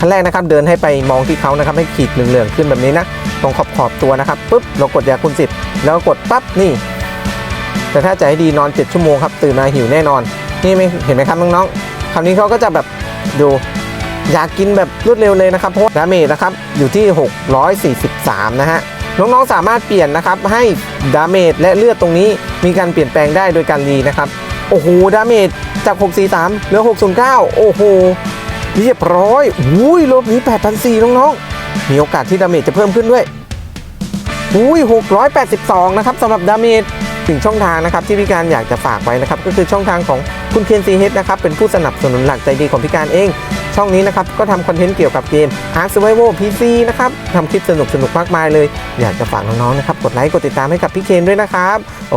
ขั้นแรกนะครับเดินให้ไปมองที่เขานะครับให้ขีดเหลืองๆขึ้นแบบนี้นะตรงขอบขอบๆตัวนะครับปุ๊บเรากดยาคูณ10 แล้วกดปั๊บนี่ แต่ถ้าจะให้ดีนอน 7 ชั่วโมงครับตื่นมาหิวแน่นอน นี่ไม่เห็นไหมครับน้องๆคราวนี้เขาก็จะแบบดูอยากกินแบบรวดเร็วเลยนะครับเพราะดาเมจนะครับอยู่ที่ 643 นะฮะน้องๆสามารถเปลี่ยนนะครับให้ดาเมจและเลือดตรงนี้มีการเปลี่ยนแปลงได้โดยการรีนะครับ โอ้โหดาเมจจาก 643 เหลือ 609 โอ้โห เรียบร้อยอุ้ยรอบนี้8,400น้องๆ มีโอกาสที่ดาเมจจะเพิ่มขึ้นด้วยอุ้ย682 นะครับสำหรับดาเมจถึงช่องทางนะครับที่พี่การอยากจะฝากไว้นะครับก็คือช่องทางของคุณเคนซีเฮดนะครับเป็นผู้สนับสนุนหลักใจดีของพี่การเอง ช่องนี้นะครับก็ทำคอนเทนต์เกี่ยวกับเกม Ark Survival PC นะครับทำคลิปสนุกสนุกมากมายเลย อยากจะฝากน้องๆนะครับกดไลค์กดติดตามให้กับพี่เคนด้วยนะครับโอ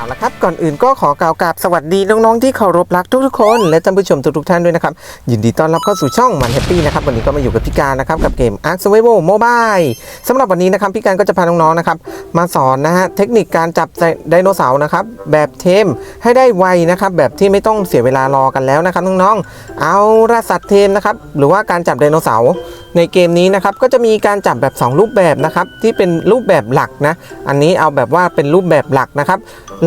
เอาละครับก่อนอื่นก็ขอกล่าวกราบสวัสดีน้องๆที่เคารพรักทุกๆคน และท่านผู้ชมทุกๆท่านด้วยนะครับ ยินดีต้อนรับเข้าสู่ช่องมันแฮปปี้นะครับวันนี้ก็มาอยู่กับพี่การนะครับกับเกม Ark Survival Mobile สำหรับวันนี้นะครับพี่การก็จะพาน้องๆนะครับมาสอนนะฮะเทคนิคการจับไดโนเสาร์นะครับแบบเทมให้ได้ไวนะครับแบบที่ไม่ต้องเสียเวลารอกันแล้วนะครับน้องๆเอาละสัตว์เทมนะครับหรือว่าการจับไดโนเสาร์ในเกมนี้นะครับก็จะมีการจับแบบ 2 รูปแบบนะครับที่เป็นรูปแบบหลักนะอันนี้เอาแบบว่าเป็นรูปแบบหลักนะครับ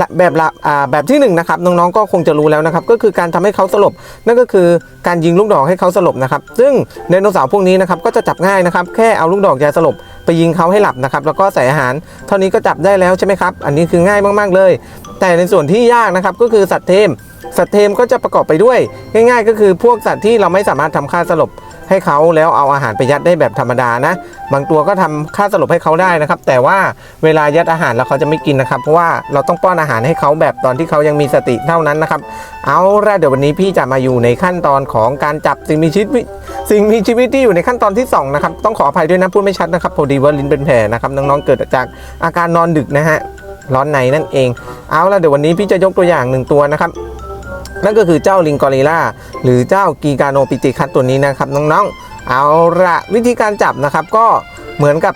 และแบบละอ่าแบบที่1นงนะครับน้องๆก็คงจะรู้แล้วนะครับก็คือการทำให้เขาสลบ นั่นก็คือการยิงลูกดอกให้เขาสลบนะครับซึ่งไดโนเสาร์พวกนี้นะครับก็จะจับง่ายนะครับแค่เอาลูกดอกยาสลบไปยิงเขาให้หลับนะครับแล้วก็ใส่อาหาร เท่านี้ก็จับได้แล้วใช่ไหมครับอันนี้คือง่ายมากๆเลย แต่ในส่วนที่ยากนะครับก็คือสัตว์เทมสัตว์เทมก็จะประกอบไปด้วย ง่าย ๆ ก็คือพวกสัตว์ที่เราไม่สามารถทำค่าสลบ ให้เขาแล้วเอาอาหารไปยัดได้แบบธรรมดานะ บางตัวก็ทำค่าสลบให้เขาได้นะครับ แต่ว่าเวลายัดอาหารแล้วเขาจะไม่กินนะครับ เพราะว่าเราต้องป้อนอาหารให้เขาแบบตอนที่เขายังมีสติเท่านั้นนะครับ เอาละเดี๋ยววันนี้พี่จะมาอยู่ในขั้นตอนของการจับสิ่งมีชีวิตสิ่งมีชีวิตที่อยู่ในขั้นตอนที่2นะครับต้องขออภัยด้วยนะพูดไม่ชัดนะครับพอดีว่าลิ้นเป็นแผลนะครับน้องๆเกิดจากอาการนอนดึกนะฮะร้อนในนั่นเอง เอาละเดี๋ยววันนี้พี่จะยกตัวอย่างหนึ่งตัวนะครับ นั่นก็คือเจ้าลิงกอริล่าหรือเจ้ากีกาโนปิติคัตตัวนี้นะครับน้องๆ เอาละวิธีการจับนะครับก็เหมือนกับ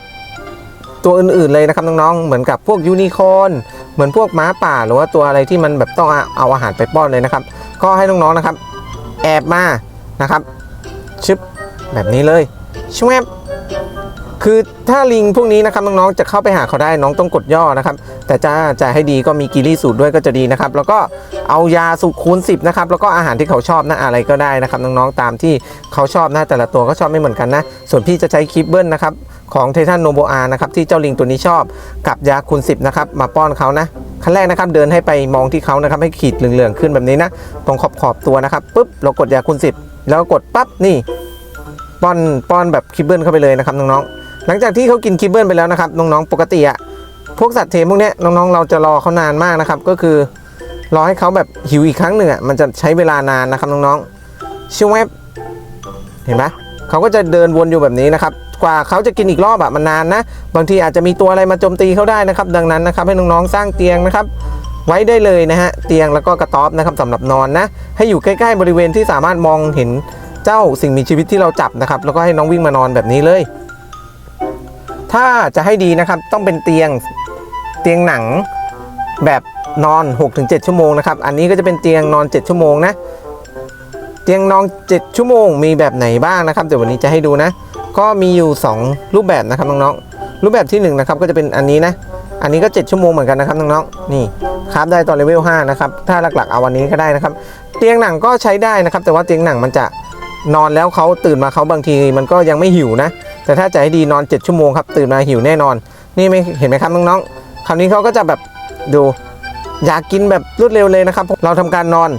ตัวอื่นๆเลยนะครับน้องๆ เหมือนกับพวกยูนิคอนเหมือนพวกม้าป่าหรือว่าตัวอะไรที่มันแบบต้องเอาอาหารไปป้อนเลยนะครับ ก็ให้น้องๆนะครับ แอบมานะครับชึบแบบนี้เลยชวบ คือถ้าลิงพวกนี้นะครับน้องๆจะเข้าไปหาเขาได้น้องต้องกดย่อนะครับ แต่จะจะให้ดีก็มีกิรี่สูตรด้วยก็จะดีนะครับ แล้วก็เอายาสูตรคูณ10นะครับแล้วก็อาหารที่เขาชอบนะอะไรก็ได้นะครับน้องๆตามที่เขาชอบนะแต่ละตัวก็ชอบไม่เหมือนกันนะ ส่วนพี่จะใช้คลิปเบิลนะครับของเททันโนโบอานะครับที่เจ้าลิงตัวนี้ชอบกับยาคูณ10นะครับมาป้อนเขานะขั้นแรกนะครับเดินให้ไปมองที่เขานะครับให้ขีดเหลืองๆขึ้นแบบนี้นะตรงขอบขอบตัวนะครับปุ๊บเรากดยาคูณ10 แล้วก็กดปั๊บนี่ป้อนป้อนแบบคิบเบิลเข้าไปเลยนะครับน้องๆ หลังจากที่เขากินคิบเบิลไปแล้วนะครับน้องๆปกติอะพวกสัตว์เทมพวกนี้น้องๆ เราจะรอเขานานมากนะครับ ก็คือรอให้เขาแบบหิวอีกครั้งหนึ่งอะมันจะใช้เวลานานนะครับน้องๆชิวแวบเห็นไหมเขาก็จะเดินวนอยู่แบบนี้นะครับ กว่าเขาจะกินอีกรอบอะมันนานนะ บางทีอาจจะมีตัวอะไรมาโจมตีเขาได้นะครับ ดังนั้นนะครับให้น้องๆสร้างเตียงนะครับ ไว้ได้เลยนะฮะเตียงแล้วก็กระต๊อบนะครับสำหรับนอนนะ ให้อยู่ใกล้ๆบริเวณที่สามารถมองเห็นเจ้าสิ่งมีชีวิตที่เราจับนะครับ แล้วก็ให้น้องวิ่งมานอนแบบนี้เลย ถ้าจะให้ดีนะครับต้องเป็นเตียงเตียงหนังแบบนอน 6-7 ชั่วโมงนะครับ อันนี้ก็จะเป็นเตียงนอน 7 ชั่วโมงนะ เตียงนอน 7 ชั่วโมงมีแบบไหนบ้างนะครับ เดี๋ยววันนี้จะให้ดูนะ ก็มีอยู่ 2 รูปแบบนะครับน้องๆ รูปแบบที่1นะครับก็จะเป็นอันนี้นะ อันนี้ก็ 7 ชั่วโมงเหมือนกันนะครับน้องๆ นี่ครับได้ตอนเลเวล5นะครับ ถ้าหลักๆเอาวันนี้ก็ได้นะครับ เตียงหนังก็ใช้ได้นะครับ แต่ว่าเตียงหนังมันจะนอนแล้วเขาตื่นมาเขาบางทีมันก็ยังไม่หิวนะ แต่ถ้าจะให้ดีนอน 7 ชั่วโมงครับ ตื่นมาหิวแน่นอน นี่ไม่เห็นไหมครับน้องๆคราวนี้เขาก็จะแบบดูอยากกินแบบรวดเร็วเลยนะครับ เราทำการนอน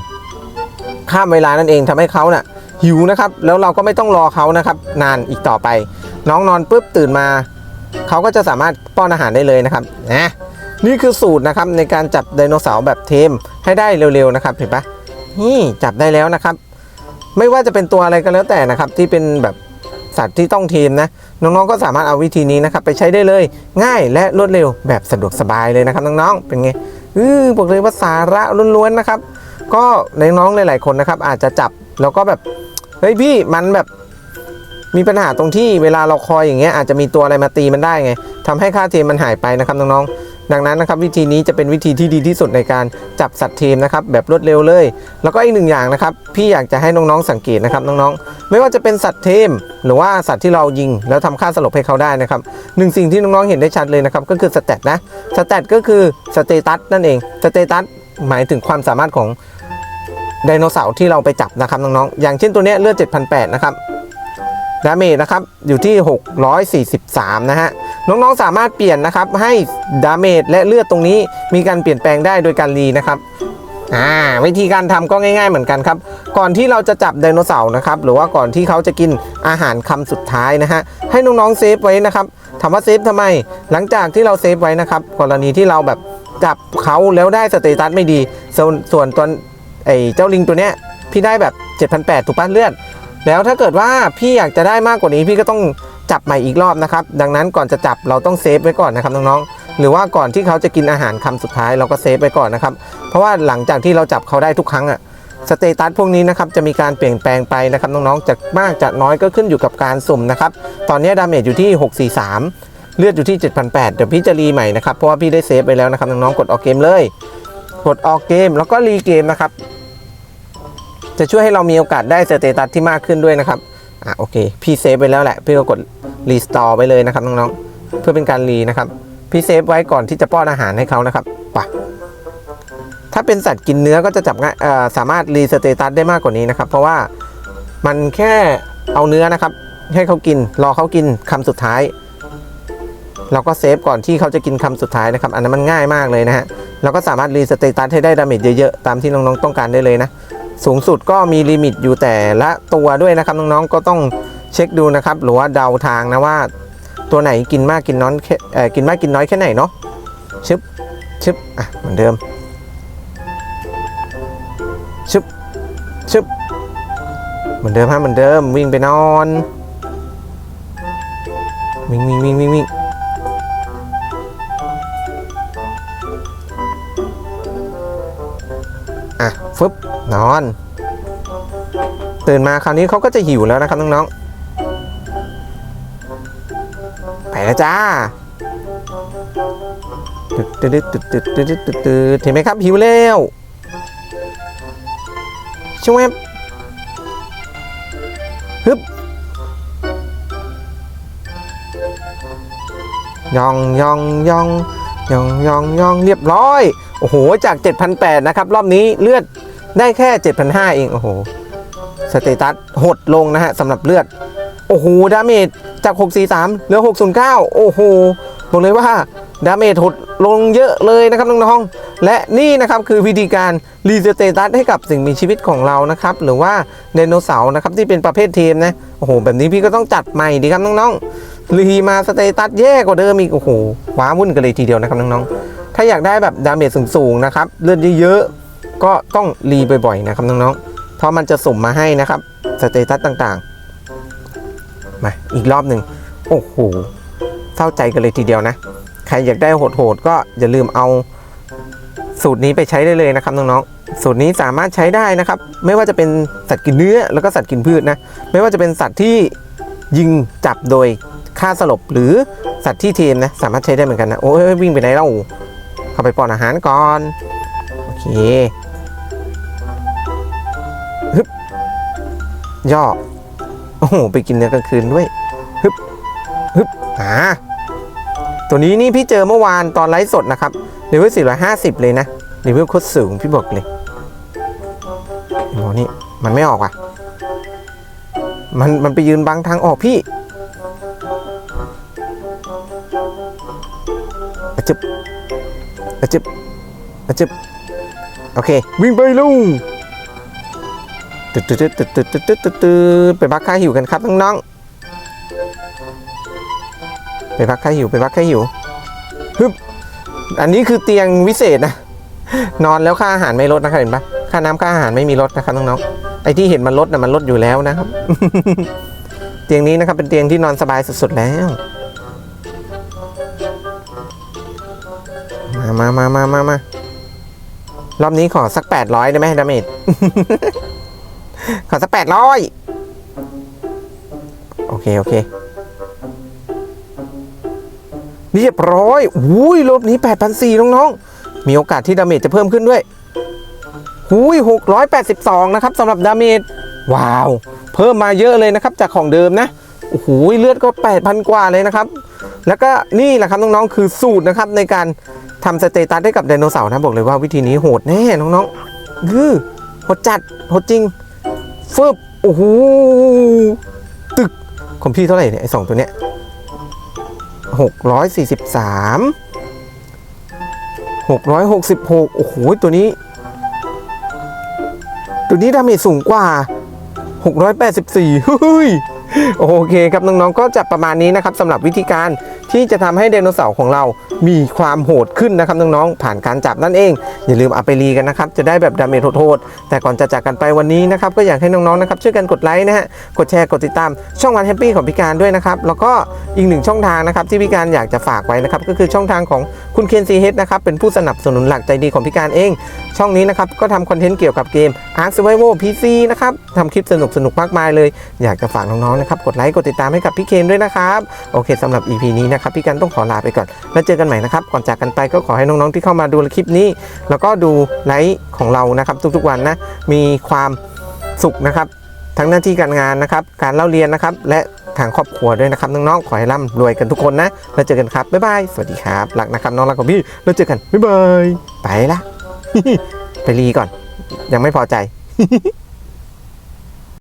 ข้ามเวลานั่นเองทำให้เขาน่ะหิวนะครับ แล้วเราก็ไม่ต้องรอเขานะครับ นานอีกต่อไป น้องนอนปุ๊บตื่นมาเขาก็จะสามารถป้อนอาหารได้เลยนะครับนะนี่คือสูตรนะครับในการจับไดโนเสาร์แบบเทมให้ได้เร็วๆนะครับเห็นปะนี่จับได้แล้วนะครับ ไม่ว่าจะเป็นตัวอะไรก็แล้วแต่นะครับ ที่เป็นแบบ สัตว์ที่ต้องทีมนะน้องๆก็สามารถเอาวิธีนี้นะครับไปใช้ได้เลย ง่ายและรวดเร็วแบบสะดวกสบายเลยนะครับน้องๆเป็นไงอือบอกเลยว่าสาระล้วนๆนะครับ ก็น้องๆหลาย ๆคนนะครับ อาจจะจับแล้วก็แบบเฮ้ยพี่มันแบบมีปัญหาตรงที่เวลาเราคอยอย่างเงี้ยอาจจะมีตัวอะไรมาตีมันได้ไงทำให้ค่าเทมมันหายไปนะครับน้องๆ ดังนั้นนะครับวิธีนี้จะเป็นวิธีที่ดีที่สุดในการจับสัตว์เทมนะครับแบบรวดเร็วเลย แล้วก็อีกหนึ่งอย่างนะครับพี่อยากจะให้น้องๆสังเกตนะครับน้องๆ ไม่ว่าจะเป็นสัตว์เทมหรือว่าสัตว์ที่เรายิง แล้วทำค่าสลบให้เขาได้นะครับหนึ่งสิ่งที่น้องๆเห็นได้ชัดเลยนะครับก็คือสเตตนะสเตตก็คือสเตตัสนั่นเองสเตตัสหมายถึงความสามารถของไดโนเสาร์ที่เราไปจับนะครับน้องๆ อย่างเช่นตัวนี้เลือด7,800 นะครับ ดาเมจนะครับ อยู่ที่ 643 นะฮะ น้องๆสามารถเปลี่ยนนะครับให้ดาเมจและเลือดตรงนี้มีการเปลี่ยนแปลงได้โดยการรีนะครับอ่าวิธีการทำก็ง่ายๆเหมือนกันครับ ก่อนที่เราจะจับไดโนเสาร์นะครับ หรือว่าก่อนที่เขาจะกินอาหารคำสุดท้ายนะฮะ ให้น้องๆเซฟไว้นะครับถามว่าเซฟทำไม หลังจากที่เราเซฟไว้นะครับ กรณีที่เราแบบจับเขาแล้วได้สเตตัสไม่ดี ส่วนส่วนตัวไอ้เจ้าลิงตัวเนี้ยพี่ได้แบบ 7,800ถูกป้ะเลือด แล้วถ้าเกิดว่าพี่อยากจะได้มากกว่านี้พี่ก็ต้อง จับใหม่อีกรอบนะครับ ดังนั้นก่อนจะจับเราต้องเซฟไว้ก่อนนะครับน้องๆ หรือว่าก่อนที่เขาจะกินอาหารคำสุดท้ายเราก็เซฟไว้ก่อนนะครับ เพราะว่าหลังจากที่เราจับเขาได้ทุกครั้งอะสเตตัสพวกนี้นะครับจะมีการเปลี่ยนแปลงไปนะครับน้องๆจากมากจากน้อยก็ขึ้นอยู่กับการสุ่มนะครับ ตอนนี้ดาเมจอยู่ที่ 643 เลือดอยู่ที่ 7,800 เดี๋ยวพี่จะรีใหม่นะครับ เพราะว่าพี่ได้เซฟไปแล้วนะครับน้องๆกดออกเกมเลย กดออกเกมแล้วก็รีเกมนะครับ จะช่วยให้เรามีโอกาสได้สเตตัสที่มากขึ้นด้วยนะครับ อะโอเค พี่เซฟไปแล้วแหละ พี่ก็กดรีสตอร์ไปเลยนะครับน้องๆ เพื่อเป็นการรีนะครับ พี่เซฟไว้ก่อนที่จะป้อนอาหารให้เขานะครับปะถ้าเป็นสัตว์กินเนื้อก็จะจับง่ายเอ่อสามารถรีสเตตัสได้มากกว่านี้นะครับ เพราะว่ามันแค่เอาเนื้อนะครับ ให้เขากิน รอเขากินคำสุดท้าย เราก็เซฟก่อนที่เขาจะกินคำสุดท้ายนะครับ อันนั้นมันง่ายมากเลยนะฮะเราก็สามารถรีสเตตัสให้ได้ดาเมจเยอะๆ ตามที่น้องๆต้องการได้เลยนะ สูงสุดก็มีลิมิตอยู่แต่ละตัวด้วยนะครับน้องๆก็ต้องเช็คดูนะครับ หรือว่าเดาทางนะว่า ตัวไหนกินมากกินน้อยแค่กินมากกินน้อยแค่ไหนเนาะชึบชึบอะเหมือนเดิมชึบชึบเหมือนเดิมฮะเหมือนเดิมวิ่งไปนอนวิ่งวิ่งวิ่งวิ่งวิ่ง ฟึบนอน ตื่นมาคราวนี้เขาก็จะหิวแล้วนะครับน้องๆไปแล้วจ้าตึดตึดตึดตึดตึดตึดตึดเห็นไหมครับหิวแล้วช่วยฮึบยองยองยองยองยองยองเรียบร้อย โอ้โห จาก 7,800 นะครับ รอบนี้เลือด ได้แค่ 7,500 เอง โอ้โห สเตตัสหดลงนะฮะสำหรับเลือด โอ้โห ดาเมจจาก 643 เหลือ 609 โอ้โห บอกเลยว่า ดาเมจหดลงเยอะเลยนะครับน้องๆ และนี่นะครับคือวิธีการรีสเตตัสให้กับสิ่งมีชีวิตของเรานะครับ หรือว่าไดโนเสาร์นะครับที่เป็นประเภทเทมนะ โอ้โห แบบนี้พี่ก็ต้องจัดใหม่ดีครับน้องๆ รีมาสเตตัสแย่กว่าเดิมอีก โอ้โหว้าวุ่นกันเลยทีเดียวนะครับน้องๆ ถ้าอยากได้แบบดาเมจสูงๆนะครับ เลือดเยอะๆ ก็ต้องรีบ่อยๆนะครับน้องๆ เพราะมันจะสุ่มมาให้นะครับสเตตัสต่างๆ มาอีกรอบหนึ่งโอ้โหเศร้าใจกันเลยทีเดียวนะ ใครอยากได้โหดๆก็อย่าลืมเอาสูตรนี้ไปใช้ได้เลยนะครับน้องๆ สูตรนี้สามารถใช้ได้นะครับ ไม่ว่าจะเป็นสัตว์กินเนื้อแล้วก็สัตว์กินพืชนะ ไม่ว่าจะเป็นสัตว์ที่ยิงจับโดยฆ่าสลบหรือสัตว์ที่เทมนะสามารถใช้ได้เหมือนกันนะ โอ้ยวิ่งไปไหนเล่าเข้าไปป้อนอาหารก่อน โอเค ย่อ โอ้โห ไปกินเนื้อกลางคืนด้วย ฮึบ ฮึบอ่าตัวนี้นี่พี่เจอเมื่อวานตอนไลฟ์สดนะครับเลเวล450เลยนะเลเวลโคตรสูงพี่บอกเลย โอ้นี่ มันไม่ออกว่ะ มันมันไปยืนบังทางออกพี่อะจึบอะจึบอะจึบโอเค วิ่งไปลุง ตึ๊ดตึ๊ดตึ๊ดตึ๊ดตึ๊ดตึ๊ดตึ๊ดตึ๊ดไปพักค่าหิวกันครับน้องๆไปพักค่าหิวไปพักค่าหิวฮึบอันนี้คือเตียงวิเศษนะนอนแล้วค่าอาหารไม่ลดนะครับเห็นปะค่าน้ำค่าอาหารไม่มีลดนะครับน้องๆไอ้ที่เห็นมันลดนะมันลดอยู่แล้วนะครับ เตียงนี้นะครับเป็นเตียงที่นอนสบายสุดๆแล้ว มามามามามามารอบนี้ขอสัก 800 ได้ไหมดาเมจ ขอสักแปดร้อยโอเค โอเคเรียบร้อยอุ้ยรอบนี้ 8,400น้องๆ มีโอกาสที่ดาเมจจะเพิ่มขึ้นด้วยหุย682 นะครับสำหรับดาเมจ ว้าว เพิ่มมาเยอะเลยนะครับ จากของเดิมนะโอ้โหเลือดก็ 8,000 กว่าเลยนะครับ แล้วก็นี่แหละครับน้องๆ คือสูตรนะครับในการทำสเตตัสให้กับไดโนเสาร์นะบอกเลยว่าวิธีนี้โหดแน่น้องๆคือโหดจัดโหดจริง ฟึบโอ้โหตึกของพี่เท่าไหร่เนี่ยไอสองตัวเนี้ยหกร้อยสี่สิบสามหกร้อยหกสิบหกโอ้โหตัวนี้ ตัวนี้ดาเมจสูงกว่าหกร้อยแปดสิบสี่เฮ้ย โอเคครับน้องๆก็จะประมาณนี้นะครับสำหรับวิธีการที่จะทำให้ไดโนเสาร์ของเรามีความโหดขึ้นนะครับน้องๆผ่านการจับนั่นเอง อย่าลืมเอาไปรีกันนะครับ จะได้แบบดาเมจโหดๆแต่ก่อนจะจากกันไปวันนี้นะครับ ก็อยากให้น้องๆนะครับช่วยกันกดไลค์นะฮะกดแชร์กดติดตามช่องวันแฮปปี้ของพี่การด้วยนะครับ แล้วก็อีกหนึ่งช่องทางนะครับที่พี่การอยากจะฝากไว้นะครับก็คือช่องทางของ คุณเคนซีเฮดนะครับเป็นผู้สนับสนุนหลักใจดีของพี่การเอง ช่องนี้นะครับก็ทำคอนเทนต์เกี่ยวกับเกม Ark Survival PC นะครับทำคลิปสนุกๆมากมายเลย อยากจะฝากน้องๆนะครับกดไลค์กดติดตามให้กับพี่เคนด้วยนะครับโอเคสำหรับ EP นี้นะครับพี่กันต้องขอลาไปก่อน แล้วเจอกันใหม่นะครับก่อนจากกันไปก็ขอให้น้องๆที่เข้ามาดูคลิปนี้ แล้วก็ดูไลฟ์ของเรานะครับทุกๆวันนะมีความสุขนะครับทั้งหน้าที่การงานนะครับ การเล่าเรียนนะครับ และ ทางครอบครัวด้วยนะครับน้องๆขอให้ร่ำรวยกันทุกคนนะแล้วเจอกันครับบ๊ายบายสวัสดีครับรักนะครับน้องรักของพี่แล้วเจอกันบ๊ายบายไปละไปรีก่อน ยังไม่พอใจ